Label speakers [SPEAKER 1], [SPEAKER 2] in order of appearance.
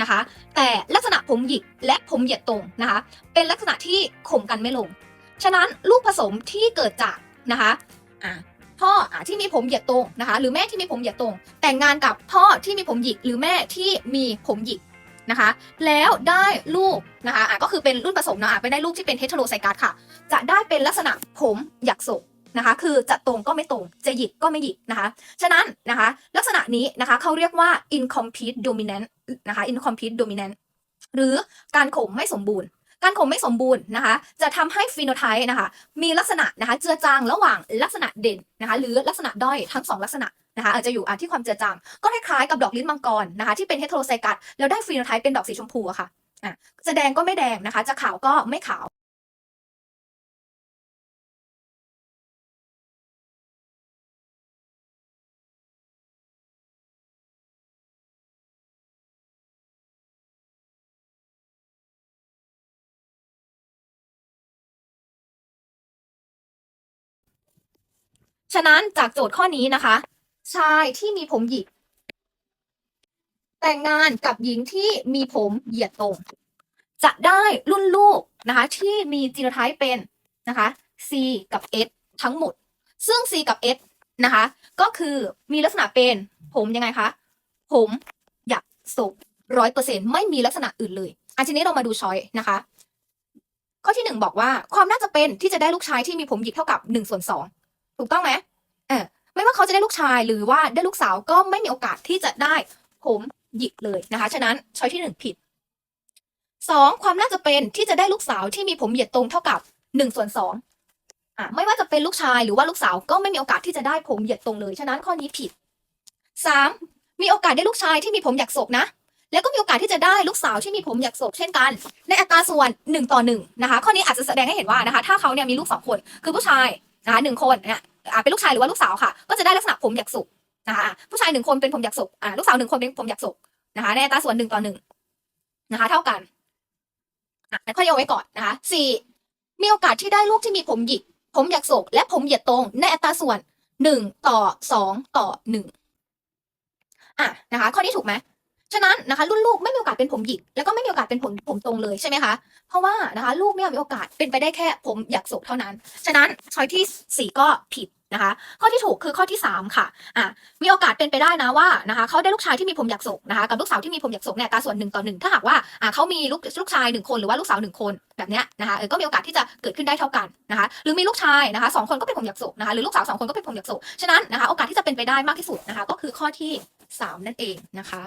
[SPEAKER 1] นะคะ แต่ลักษณะผมหยิกและผมเหยียดตรงนะคะ เป็นลักษณะที่ข่มกันไม่ลง ฉะนั้นลูกผสมที่เกิดจากนะคะอ่าพ่ออที่มีผมเหยียดตรงนะคะ หรือแม่ที่มีผมเหยียดตรง แต่งงานกับพ่อที่มีผมหยิกหรือแม่ที่มีผมหยิกนะคะ แล้วได้ลูกนะคะะก็คือเป็นรุ่นผสมนะะไปได้ลูกที่เป็นเฮตโรไซกัสค่ะ จะได้เป็นลักษณะผมหยักโศก นะคะ คือจะตรงก็ไม่ตรง จะหยิกก็ไม่หยิกนะคะ ฉะนั้นนะคะ ลักษณะนี้นะคะเขาเรียกว่า incomplete dominant นะคะ incomplete dominant หรือการข่มไม่สมบูรณ์การข่มไม่สมบูรณ์นะคะ จะทำให้ฟีโนไทป์นะคะ มีลักษณะนะคะ เจือจางระหว่างลักษณะเด่นนะคะ หรือลักษณะด้อยทั้งสองลักษณะนะคะอาจจะอยู่ที่ความเจือจางก็คล้ายๆกับดอกลิ้นมังกรนะคะ ที่เป็นเฮตโรไซกัสแล้วได้ฟีโนไทป์เป็นดอกสีชมพูอะค่ะอะจะแดงก็ไม่แดงนะคะ จะขาวก็ไม่ขาว ฉะนั้นจากโจทย์ข้อนี้นะคะ ชายที่มีผมหยิก แต่งงานกับหญิงที่มีผมเหยียดตรง จะได้รุ่นลูกนะคะ ที่มีจีโนไทป์เป็นนะคะ C กับ S ทั้งหมด ซึ่ง C กับ S นะคะ ก็คือมีลักษณะเป็นผมยังไงคะ ผมหยักศกร้อยเปอร์เซ็นไม่มีลักษณะอื่นเลยอันทีนี้เรามาดูช้อยนะคะ ข้อที่หนึ่งบอกว่าความน่าจะเป็นที่จะได้ลูกชายที่มีผมหยิกเท่ากับหนึ่งส่วนสอง ถูกต้องไหมเออไม่ว่าเขาจะได้ลูกชายหรือว่าได้ลูกสาวก็ไม่มีโอกาสที่จะได้ผมหยิกเลยนะคะ ฉะนั้นช้อยที่หนึ่งผิดสองความน่าจะเป็นที่จะได้ลูกสาวที่มีผมเหยียดตรงเท่ากับหนึ่งส่วนสองอะไม่ว่าจะเป็นลูกชายหรือว่าลูกสาวก็ไม่มีโอกาสที่จะได้ผมเหยียดตรงเลย ฉะนั้นข้อนี้ผิดสามมีโอกาสได้ลูกชายที่มีผมหยักศกนะ แล้วก็มีโอกาสที่จะได้ลูกสาวที่มีผมหยักศกเช่นกัน ในอัตราส่วนหนึ่งต่อหนึ่งนะคะ ข้อนี้อาจจะแสดงให้เห็นว่านะคะ ถ้าเขาเนี่ยมีลูกสองคน คือผู้ชาย นะคะหนึ่งคนเนี่ยอ่าเป็นลูกชายหรือว่าลูกสาวค่ะ ก็จะได้ลักษณะผมหยักสุกนะคะผู้ชายหนึ่งคนเป็นผมหยักสุกอ่าลูกสาวหนึ่งคนเป็นผมหยักสุกนะคะในอัตราส่วนหนึ่งต่อหนึ่งนะคะ เท่ากันอะข้อเดียวไว้ก่อนนะคะสี่มีโอกาสที่ได้ลูกที่มีผมหยิก ผมหยักโศกและผมเหยียดตรง ในอัตราส่วนหนึ่งต่อสองต่อหนึ่งอะนะคะ ข้อนี้ถูกไหม ฉะนั้นนะคะรุ่นลูกไม่มีโอกาสเป็นผมหยิกแล้วก็ไม่มีโอกาสเป็นผมผมตรงเลยใช่ไหมคะเพราะว่านะคะลูกเนี่มีโอกาสเป็นไปได้แค่ผมหยักโศกเท่านั้น ฉะนั้นช้อยที่สี่ก็ผิดนะคะ ข้อที่ถูกคือข้อที่ 3 ค่ะอะมีโอกาสเป็นไปได้นะว่านะคะเขาได้ลูกชายที่มีผมหยักศกนะคะกับลูกสาวที่มีผมหยักศกเนี่ยตราส่วนหนึ่งต่อหนึ่งถ้าหากว่าอะเขามีลูกลูกชายหนึ่งคนหรือว่าลูกสาวหนึ่งคนแบบเนี้ยนะคะเออก็มีโอกาสที่จะเกิดขึ้นได้เท่ากันนะคะ หรือมีลูกชายนะคะสองคนก็เป็นผมหยักศกนะคะหรือลูกสาวสองคนก็เป็นผมหยักศกฉะนั้นนะคะโอกาสที่จะเป็นไปได้มากที่สุดนะคะ ก็คือข้อที่ 3 นั่นเองนะคะ